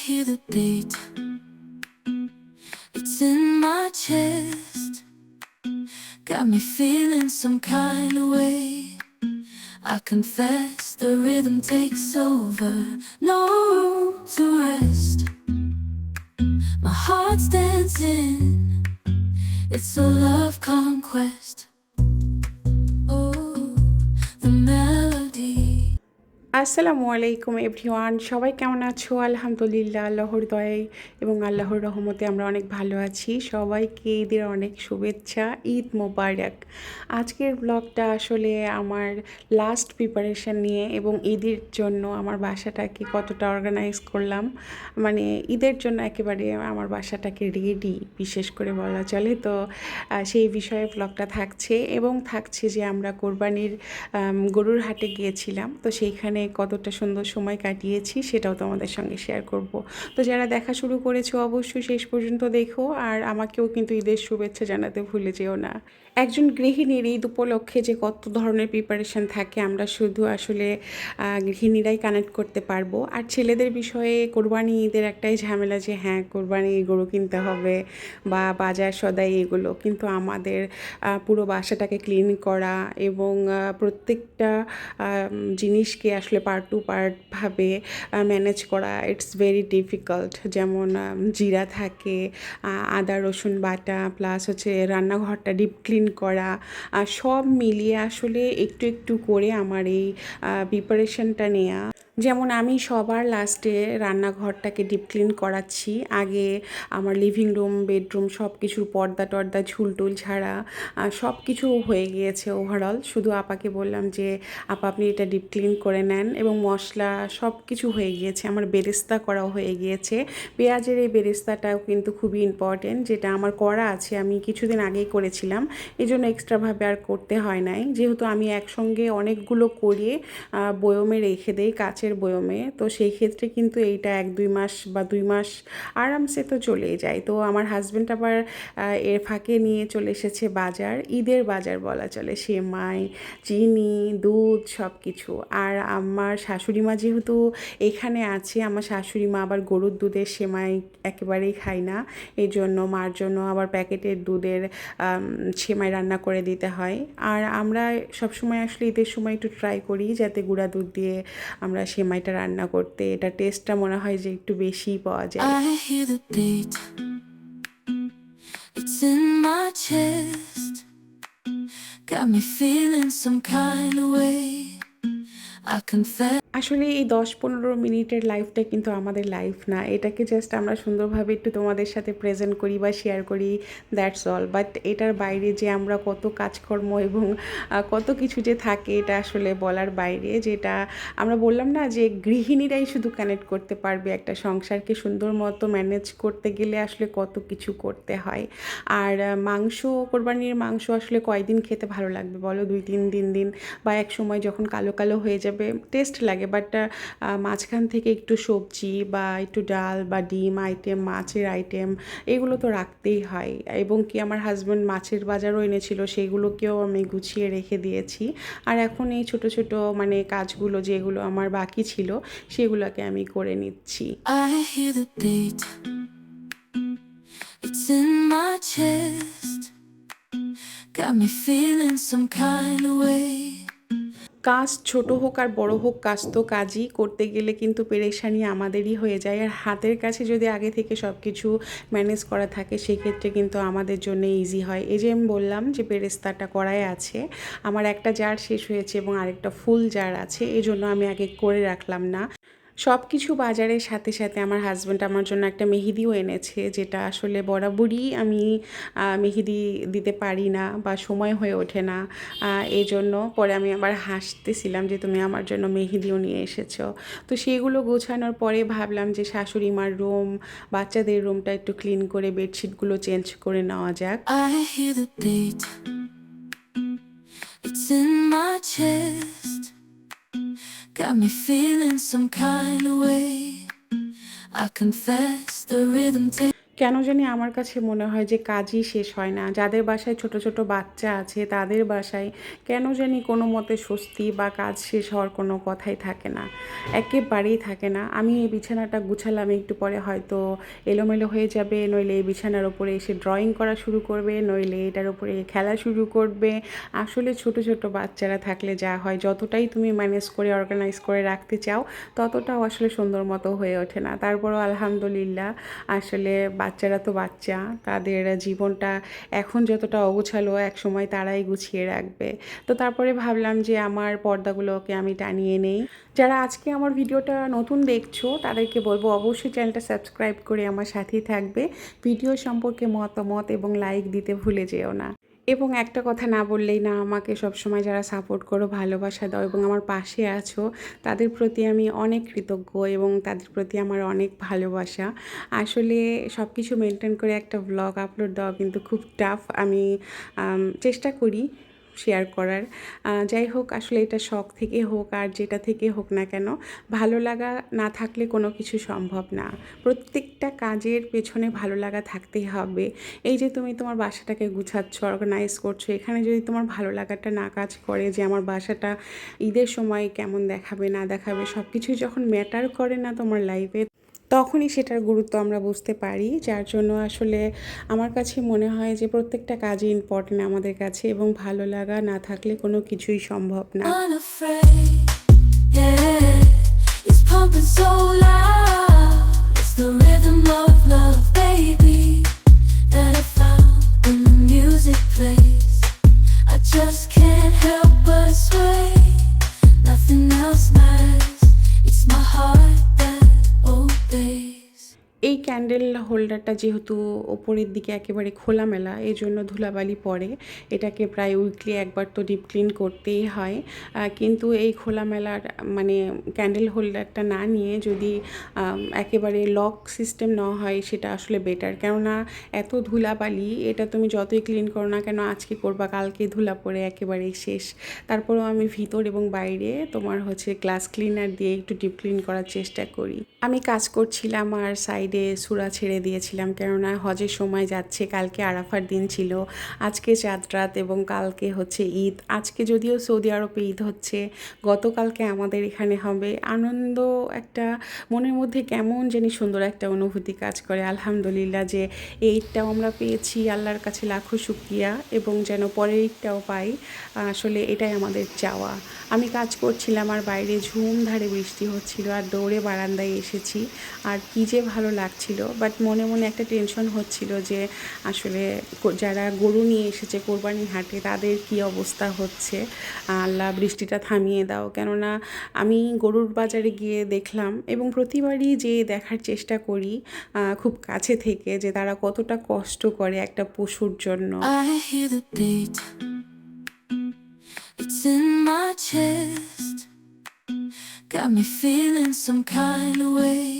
hear the beat. It's in my chest. Got me feeling some kind of way. I confess the rhythm takes over. No room to rest. My heart's dancing. It's a love conquest. আসসালামু আলাইকুম everyone, সবাই কেমন আছো? আলহামদুলিল্লাহ, আল্লাহর দয়ায় এবং আল্লাহর রহমতে আমরা অনেক ভালো আছি। সবাইকে ঈদের অনেক শুভেচ্ছা, ঈদ মোবারক। আজকের ব্লগটা আসলে আমার লাস্ট প্রিপারেশন নিয়ে এবং ঈদের জন্য আমার বাসাটাকে কতটা অর্গানাইজ করলাম। মানে ঈদের জন্য একেবারে আমার বাসাটাকে রেডি বিশেষ করে বলা চলে। তো সেই বিষয়ে ব্লগটা থাকছে এবং থাকছে যে আমরা কোরবানির গরুর হাটে গিয়েছিলাম। তো সেইখানে কতটা সুন্দর সময় কাটিয়েছি সেটাও তোমাদের সঙ্গে শেয়ার করব। তো যারা দেখা শুরু করেছ অবশ্যই শেষ পর্যন্ত দেখো আর আমাকেও কিন্তু ঈদের শুভেচ্ছা জানাতে ভুলে যেও না। একজন গৃহিণীর ঈদ উপলক্ষে যে কত ধরনের প্রিপারেশন থাকে, আমরা শুধু আসলে গৃহিণীরাই কানেক্ট করতে পারব। আর ছেলেদের বিষয়ে কোরবানি ঈদের একটাই ঝামেলা যে হ্যাঁ কোরবানি গরু কিনতে হবে বা বাজার সদাই এগুলো। কিন্তু আমাদের পুরো বাসাটাকে ক্লিন করা এবং প্রত্যেকটা জিনিসকে আসলে পার্ট টু পার্টভাবে ম্যানেজ করা ইটস ভেরি ডিফিকাল্ট যেমন জিরা থাকে আদা, রসুন বাটা প্লাস হচ্ছে রান্নাঘরটা ডিপ ক্লিন করা সব মিলিয়ে আসলে একটু একটু করে আমার এই প্রিপারেশনটা নেওয়া যেমন আমি সবার লাস্টে রান্নাঘরটাকে ডিপ ক্লিন করাচ্ছি। আগে আমার লিভিং রুম বেডরুম সব কিছুর পর্দা টর্দা, ঝুলটুল ছাড়া সব কিছু হয়ে গিয়েছে ওভারঅল শুধু আপাকে বললাম যে, আপা, আপনি এটা ডিপ ক্লিন করে নেন। এবং মশলা সব কিছু হয়ে গিয়েছে। আমার বেরেস্তা করাও হয়ে গিয়েছে। পেঁয়াজের এই বেরেস্তাটাও কিন্তু খুবই ইম্পর্টেন্ট যেটা আমার করা আছে। আমি কিছুদিন আগেই করেছিলাম। এই জন্য এক্সট্রাভাবে আর করতে হয় নাই। যেহেতু আমি একসঙ্গে অনেকগুলো করিয়ে বয়মে রেখে দেই কাচের বয়মে, তো সেই ক্ষেত্রে কিন্তু এইটা এক, দুই মাস বা দুই মাস আরামসে তো চলেই যায়। তো আমার হাজব্যান্ড আবার এর ফাঁকে নিয়ে চলে এসেছে বাজার, ঈদের বাজার বলা চলে। সেমাই, চিনি, দুধ সব কিছু আর আমার শাশুড়ি মা যেহেতু এখানে আছে, আমার শাশুড়ি মা আবার গরুর দুধের সেমাই একেবারেই খায় না। এই জন্য মার জন্য আবার প্যাকেটের দুধের সেমাই রান্না করে দিতে হয়। আর আমরা সবসময় আসলে ঈদের সময় একটু ট্রাই করি যাতে গুঁড়া দুধ দিয়ে আমরা সেমাইটা রান্না করতে এটা টেস্টটা মনে হয় যে একটু বেশি পাওয়া যায়। I can আসলে এই দশ পনেরো মিনিটের লাইফটা কিন্তু আমাদের লাইফ না। এটাকে জাস্ট আমরা সুন্দরভাবে একটু তোমাদের সাথে প্রেজেন্ট করি বা শেয়ার করি দ্যাটস অল বাট এটার বাইরে যে আমরা কত কাজকর্ম এবং কত কিছু যে থাকে, এটা আসলে বলার বাইরে। যেটা আমরা বললাম না যে গৃহিণীরাই শুধু কানেক্ট করতে পারবে একটা সংসারকে সুন্দর মতো ম্যানেজ করতে গেলে আসলে কত কিছু করতে হয়। আর মাংস, কোরবানির মাংস আসলে কয়দিন খেতে ভালো লাগবে বলো? দুই তিন দিন দিন বা এক সময় যখন কালো কালো হয়ে যাবে টেস্ট লাগে বাট মাঝখান থেকে একটু সবজি বা একটু ডাল বা ডিম আইটেম মাছের আইটেম এগুলো তো রাখতেই হয় এবং কি আমার হাজব্যান্ড মাছের বাজারও এনেছিল, সেগুলোকেও আমি গুছিয়ে রেখে দিয়েছি আর এখন এই ছোট ছোট মানে কাজগুলো যেগুলো আমার বাকি ছিল, সেগুলোকে আমি করে নিচ্ছি. It's in my chest. Got me feeling some kind of way. কাজ ছোট হোক আর বড় হোক, কাজ তো কাজই। করতে গেলে কিন্তু পেরেশানি আমাদেরই হয়ে যায়। আর হাতের কাছে যদি আগে থেকে সব কিছু ম্যানেজ করা থাকে, সেক্ষেত্রে কিন্তু আমাদের জন্য ইজি হয়। এই যে আমি বললাম যে পেরেস্তাটা করাই আছে, আমার একটা জার শেষ হয়েছে এবং আরেকটা ফুল জার আছে এই জন্য আমি আগে করে রাখলাম না। সব কিছু বাজারের সাথে সাথে আমার হাজব্যান্ড আমার জন্য একটা মেহেদিও এনেছে, যেটা আসলে বরাবরই আমি মেহেদি দিতে পারি না বা সময় হয়ে ওঠে না এই জন্য পরে আমি আবার হাসতেছিলাম যে তুমি আমার জন্য মেহেদিও নিয়ে এসেছ তো সেগুলো গোছানোর পরে ভাবলাম যে শাশুড়ি মার রুম বাচ্চাদের রুমটা একটু ক্লিন করে বেডশিটগুলো চেঞ্জ করে নেওয়া যাক. It's in my chest. Got me feeling some kind of way. I confess the rhythm takes. কেন জানি আমার কাছে মনে হয় যে কাজই শেষ হয় না। যাদের বাসায় ছোট ছোট বাচ্চা আছে, তাদের বাসায় কেন জানি কোনো মতে স্বস্তি বা কাজ শেষ হওয়ার কোনো কথাই থাকে না। একেবারেই থাকে না। আমি এই বিছানাটা গুছালাম একটু পরে হয়তো এলোমেলো হয়ে যাবে, নইলে এই বিছানার ওপরে এসে ড্রয়িং করা শুরু করবে, নইলে এটার উপরে খেলা শুরু করবে। আসলে ছোট ছোট বাচ্চারা থাকলে যা হয়, যতটাই তুমি ম্যানেজ করে অর্গানাইজ করে রাখতে চাও, ততটাও আসলে সুন্দর মতো হয়ে ওঠে না। তারপরও আলহামদুলিল্লাহ, আসলে বাচ্চারা তো বাচ্চা, তাদের জীবনটা এখন যতটা অগোছালো এক সময় তারাই গুছিয়ে রাখবে। তো তারপরে ভাবলাম যে আমার পর্দাগুলোকে আমি টানিয়ে নেই। যারা আজকে আমার ভিডিওটা নতুন দেখছ, তাদেরকে বলব অবশ্যই চ্যানেলটা সাবস্ক্রাইব করে আমার সাথেই থাকবে। ভিডিও সম্পর্কে মতামত এবং লাইক দিতে ভুলে যেও না। এবং একটা কথা না বললেই না আমাকে সবসময় যারা সাপোর্ট করো, ভালোবাসা দাও এবং আমার পাশে আছো, তাদের প্রতি আমি অনেক কৃতজ্ঞ এবং তাদের প্রতি আমার অনেক ভালোবাসা। আসলে সব কিছু মেনটেন করে একটা ব্লগ আপলোড দেওয়া কিন্তু খুব টাফ আমি, চেষ্টা করি শেয়ার করার। যাই হোক, আসলে এটা শখ থেকে হোক আর যেটা থেকে হোক না কেন, ভালো লাগা না থাকলে কোনো কিছু সম্ভব না। প্রত্যেকটা কাজের পেছনে ভালো লাগা থাকতেই হবে। এই যে তুমি তোমার বাসাটাকে গুছাচ্ছ অর্গানাইজ করছ, এখানে যদি তোমার ভালো লাগাটা না কাজ করে যে আমার বাসাটা ঈদের সময় কেমন দেখাবে, না দেখাবে সব কিছুই যখন ম্যাটার করে না তোমার লাইফে তখনই সেটার গুরুত্ব আমরা বুঝতে পারি। যার জন্য আসলে আমার কাছে মনে হয় যে প্রত্যেকটা কাজই ইম্পর্টেন্ট আমাদের কাছে এবং ভালো লাগা না থাকলে কোনো কিছুই সম্ভব না। হোল্ডারটা যেহেতু ওপরের দিকে একেবারে খোলামেলা এই জন্য ধুলাবালি পড়ে। এটাকে প্রায় উইকলি একবার তো ডিপ ক্লিন করতেই হয়। কিন্তু এই খোলামেলার মানে ক্যান্ডেল হোল্ডারটা না নিয়ে যদি একেবারে লক সিস্টেম না হয়, সেটা আসলে বেটার কেননা এত ধুলাবালি, এটা তুমি যতই ক্লিন করো না কেন, আজকে করবা, কালকে ধুলা পড়ে একেবারেই শেষ। তারপরেও আমি ভিতর এবং বাইরে তোমার হচ্ছে গ্লাস ক্লিনার দিয়ে একটু ডিপ ক্লিন করার চেষ্টা করি। আমি কাজ করছিলাম আর সাইডে সুরা ছেড়ে দিয়েছিলাম কেননা হজের সময় যাচ্ছে, কালকে আরাফার দিন ছিল, আজকে চাঁদ রাত এবং কালকে হচ্ছে ঈদ। আজকে যদিও সৌদি আরবে ঈদ হচ্ছে, গতকালকে আমাদের এখানে হবে। আনন্দ একটা, মনের মধ্যে কেমন জানি সুন্দর একটা অনুভূতি কাজ করে। আলহামদুলিল্লাহ যে এই ঈদটাও আমরা পেয়েছি, আল্লাহর কাছে লাখো শুক্রিয়া এবং যেন পরের ঈদটাও পাই। আসলে এটাই আমাদের চাওয়া। আমি কাজ করছিলাম, আর বাইরে ঝুম ধারে বৃষ্টি হচ্ছিল, আর দৌড়ে বারান্দায় এসেছি। আর কী যে ভালো লাগছিল, বাট মনে মনে একটা টেনশন হচ্ছিল যে আসলে যারা গরু নিয়ে এসেছে কোরবানি হাটে, তাদের কি অবস্থা হচ্ছে আল্লাহ বৃষ্টিটা থামিয়ে দাও কেননা আমি গরুর বাজারে গিয়ে দেখলাম এবং প্রতিবারই যে দেখার চেষ্টা করি খুব কাছে থেকে যে তারা কতটা কষ্ট করে একটা পশুর জন্য. It's in my chest. Got me feeling some kind of way.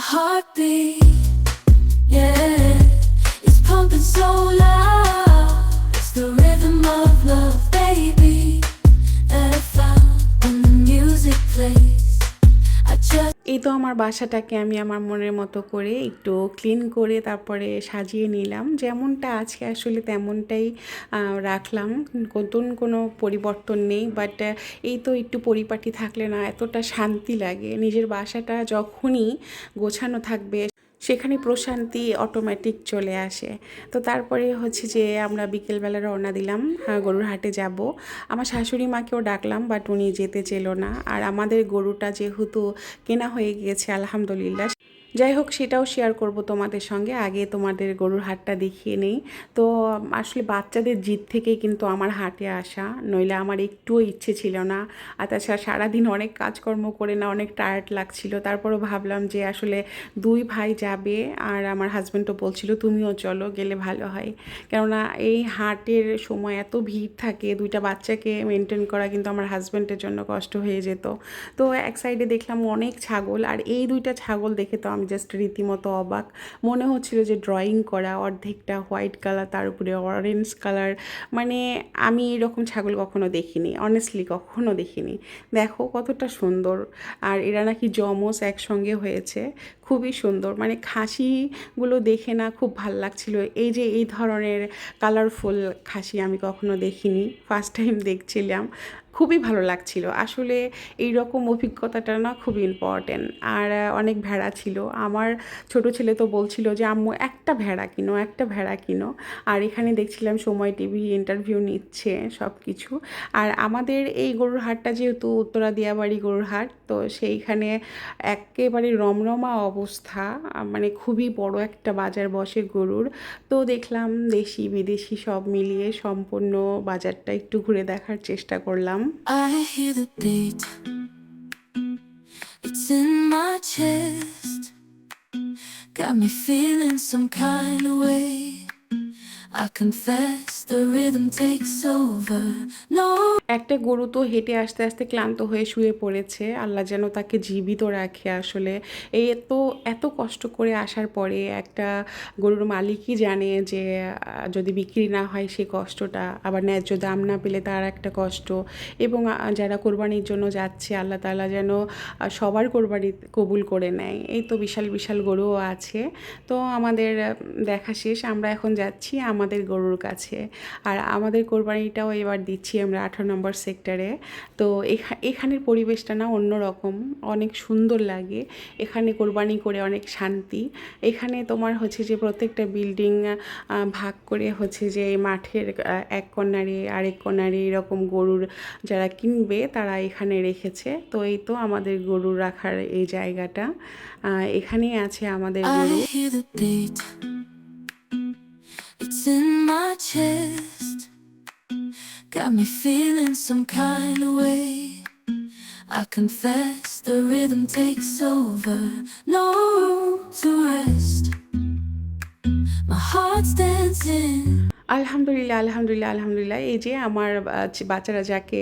heartbeat, বাসাটাকে আমি আমার মনের মতো করে একটু ক্লিন করে তারপরে সাজিয়ে নিলাম। যেমনটা আজকে আসলে তেমনটাই রাখলাম। নতুন কোনো পরিবর্তন নেই বাট এই তো একটু পরিপাটি থাকলে না এতটা শান্তি লাগে। নিজের বাসাটা যখনই গোছানো থাকবে সেখানে প্রশান্তি অটোমেটিক চলে আসে। তো তারপরে হচ্ছে যে আমরা বিকেলবেলা রওনা দিলাম হ্যাঁ, গরুর হাটে যাব। আমার শাশুড়ি মাকেও ডাকলাম বাট উনি যেতে চেল না। আর আমাদের গরুটা যেহেতু কেনা হয়ে গিয়েছে আলহামদুলিল্লাহ যাই হোক, সেটাও শেয়ার করব তোমাদের সঙ্গে। আগে তোমাদের গরুর হাটটা দেখিয়ে নেই। তো, আসলে বাচ্চাদের জিদ থেকেই কিন্তু আমার হাটে আসা। নইলে আমার একটুও ইচ্ছে ছিল না। আর তাছাড়া সারাদিন অনেক কাজকর্ম করে না, অনেক টায়ার্ড লাগছিল। তারপরও ভাবলাম যে, আসলে দুই ভাই যাবে। আর আমার হাজব্যান্ডও বলছিল, তুমিও চলো, গেলে ভালো হয়। কেননা এই হাটের সময় এত ভিড় থাকে, দুইটা বাচ্চাকে মেনটেন করা কিন্তু আমার হাজব্যান্ডের জন্য কষ্ট হয়ে যেত। তো এক সাইডে দেখলাম অনেক ছাগল। আর এই দুইটা ছাগল দেখে তো আমি জাস্ট রীতিমতো অবাক। মনে হচ্ছিল যে ড্রয়িং করা, অর্ধেকটা হোয়াইট কালার তার উপরে অরেঞ্জ কালার মানে আমি এরকম ছাগল কখনো দেখিনি অনেস্টলি কখনো দেখিনি। দেখো কতটা সুন্দর। আর এরা নাকি জমস একসঙ্গে হয়েছে, খুবই সুন্দর। মানে খাসিগুলো দেখে না খুব ভালো লাগছিল। এই যে এই ধরনের কালারফুল খাসি আমি কখনো দেখিনি ফার্স্ট টাইম দেখছিলাম। খুবই ভালো লাগছিল। আসলে এই রকম অভিজ্ঞতাটা না খুব ইম্পর্টেন্ট আর অনেক ভেড়া ছিল। আমার ছোট ছেলে তো বলছিল যে, আম্মু, একটা ভেড়া কিনো, একটা ভেড়া কিনো। আর এখানে দেখছিলাম সময় টিভি ইন্টারভিউ নিচ্ছে সব কিছু আর আমাদের এই গরুর হাটটা যেহেতু উত্তরা দিয়াবাড়ি গরুর হাট, তো সেইখানে একেবারে রমরমা অবস্থা। মানে খুবই বড় একটা বাজার বসে গরুর। তো দেখলাম দেশি বিদেশি সব মিলিয়ে সম্পূর্ণ বাজারটা একটু ঘুরে দেখার চেষ্টা করলাম। I hear the beat. It's in my chest. Got me feeling some kind of way. একটা গরু তো হেঁটে আস্তে আস্তে ক্লান্ত হয়ে শুয়ে পড়েছে। আল্লাহ যেন তাকে জীবিত রাখে আসলে। এই এত এত কষ্ট করে আসার পরে একটা গরুর মালিকই জানে যে যদি বিক্রি না হয় সে কষ্টটা, আবার ন্যায্য দাম না পেলে তার একটা কষ্ট। এবং যারা কোরবানির জন্য যাচ্ছে, আল্লাহ তালা যেন সবার কোরবানি কবুল করে নেয়। এই তো বিশাল বিশাল গরুও আছে। তো আমাদের দেখা শেষ। আমরা এখন যাচ্ছি আমাদের গরুর কাছে। আর আমাদের কোরবানিটাও এবার দিচ্ছি আমরা আঠারো নম্বর সেক্টরে। তো এখা এখানের পরিবেশটা না অন্যরকম অনেক সুন্দর লাগে। এখানে কোরবানি করে অনেক শান্তি। এখানে তোমার হচ্ছে যে প্রত্যেকটা বিল্ডিং ভাগ করে হচ্ছে যে মাঠের এক কর্নারে আরেক কর্নারে এরকম গরুর যারা কিনবে তারা এখানে রেখেছে। তো এই তো আমাদের গরু রাখার এই জায়গাটা। এখানেই আছে আমাদের গরু। It's in my chest. Got me feeling some kind of way. I confess the rhythm takes over. No room to rest. My heart's dancing. আলহামদুলিল্লাহ আলহামদুলিল্লাহ আলহামদুলিল্লাহ। এই যে আমার বাচ্চারা যাকে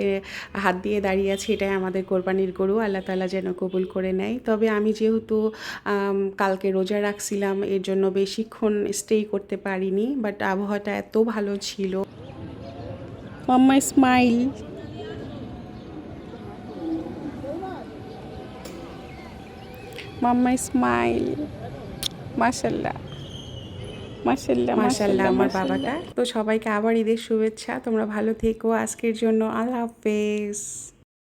হাত দিয়ে দাঁড়িয়ে আছে, এটাই আমাদের কোরবানির গরু। আল্লাহ তালা যেন কবুল করে নেয়। তবে আমি যেহেতু কালকে রোজা রাখছিলাম, এর জন্য বেশিক্ষণ স্টে করতে পারিনি বাট আবহাওয়াটা এত ভালো ছিল। মাম্মা স্মাইল মাম্মা স্মাইল মাশাল্লাহ মাশাল্লাহ মাশাল্লাহ আমার বাবাটা। তো সবাইকে আবার ঈদের শুভেচ্ছা। তোমরা ভালো থেকো। আজকের জন্য আল্লাহ হাফেজ।